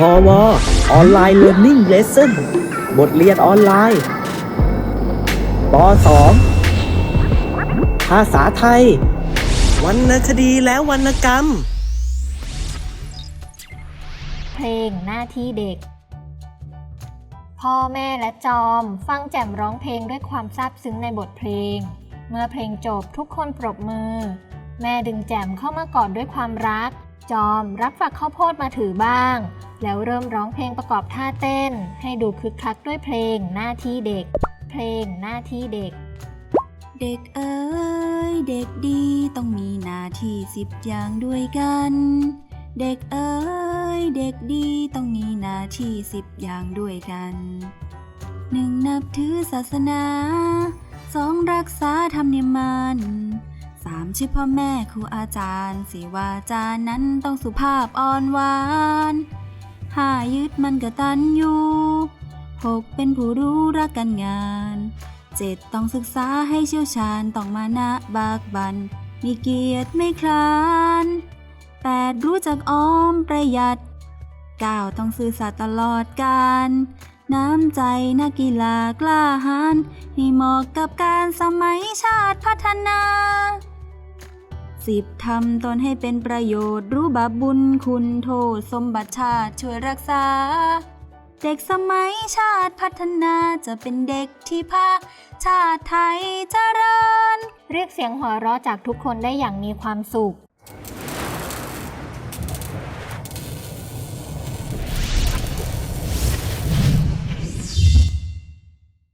พอวออนไลน์เรียน i ิ g เลส s o n บทเรียนออนไลน์ป .2 ภาษาไทย วรรณคดีและวรรณกรรม เพลงหน้าที่เด็ก พ่อแม่และจอมฟังแจ่มร้องเพลงด้วยความซาบซึ้งในบทเพลง เมื่อเพลงจบทุกคนปรบมือ แม่ดึงแจ่มเข้ามากอดด้วยความรัก จอมรับฝักข้าวโพดมาถือบ้าง แล้วเริ่มร้องเพลงประกอบท่าเต้น ให้ดูคึกคักด้วยเพลงหน้าที่เด็ก เพลงหน้าที่เด็ก เด็กเอ๋ยเด็กดีต้องมีหน้าที่สิบอย่างด้วยกัน เด็กเอ๋ยเด็กดีต้องมีหน้าที่สิบอย่างด้วยกันหนึ่งนับถือศาสนาสองรักษาธรรมเนียมมันามชื่อพ่อแม่ครูอาจารย์สี่าจานั้นต้องสุภาพอ่อนหวานห้ายึดมันกตัญญูหกเป็นผู้รู้รักกันงานเจ็ดต้องศึกษาให้เชี่ยวชาญต้องมานะบากบัน มีเกียรติไม่คลานแปดรู้จักออมประหยัดเก้าต้องซื่อสัตย์ตลอดกาลน้ำใจนักกีฬากล้าหาญให้เหมาะกับการสมัยชาติพัฒนา สิบทำตนให้เป็นประโยชน์ รู้บาปบุญคุณโทษสมบัติชาติช่วยรักษา เด็กสมัยชาติพัฒนาจะเป็นเด็กที่ภาคชาติไทยเจริญ เรียกเสียงหัวเราะจากทุกคนได้อย่างมีความสุข